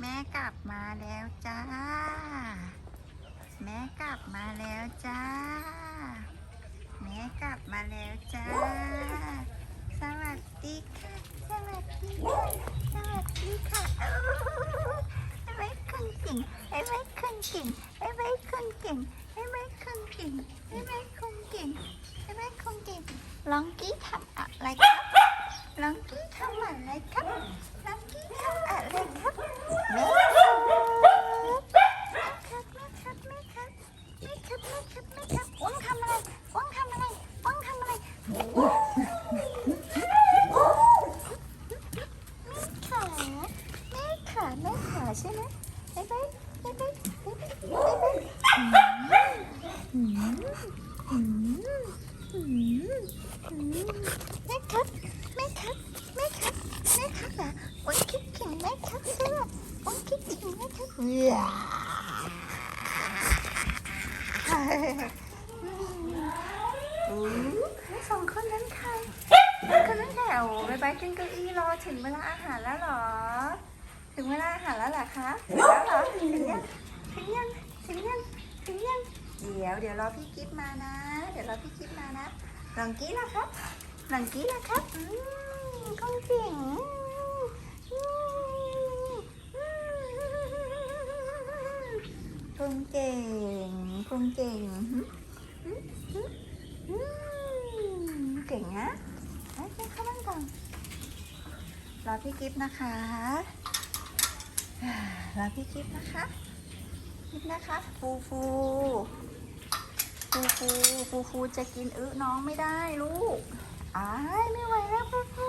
แม่กลับมาแล้วจ้า แม่กลับมาแล้วจ้า แม่กลับมาแล้วจ้า สวัสดีค่ะ สวัสดีค่ะ สวัสดีค่ะไอ้ไม้คนเก่งไอ้ไม่คนเก่งไอ้ไม่คนเก่งไอ้ไม่คนเก่งไอ้ไม่คนเก่งไอ้ไม่คนเก่งลองกี้ทับ อ้วงทำอะไรอ้วงทำอะไรอ้วงทำอะไรไม่ขาไม่ขาไม่ขาใช่ไหมไปไปไปไปไปไปแม่ครัแม่ครัแม่ครัแม่ครับอะวันคิดถึงแม่ครัใช่ไหมวันคิดถึงแม่ครั เอื้ออืมแล้วสองคนนั้นใครคนนั้นใครโอ้บายบายขึ้นเก้าอี้รอถึงเวลาอาหารแล้วเหรอ ถึงเวลาอาหารแล้วเหรอคะถึงแล้วเหรอถึงยังถึงยังถึงยังถึงยังเดี๋ยวเดี๋ยวรอพี่กิฟมานะ เดี๋ยวรอพี่กิฟมานะหลังกี้ล่ะครับหลังกี้ล่ะครับอืมก้องเก่งอืมอืม พุงเก่งพุงเก่งเก่งนะไปไปเข้าบ้านก่อนรอพี่กิฟนะคะรอพี่กิฟนะคะกิฟนะคะฟูฟูฟูฟูฟูฟูจะกินอึน้องไม่ได้ลูกอ้ายไม่ไหวแล้วฟูฟู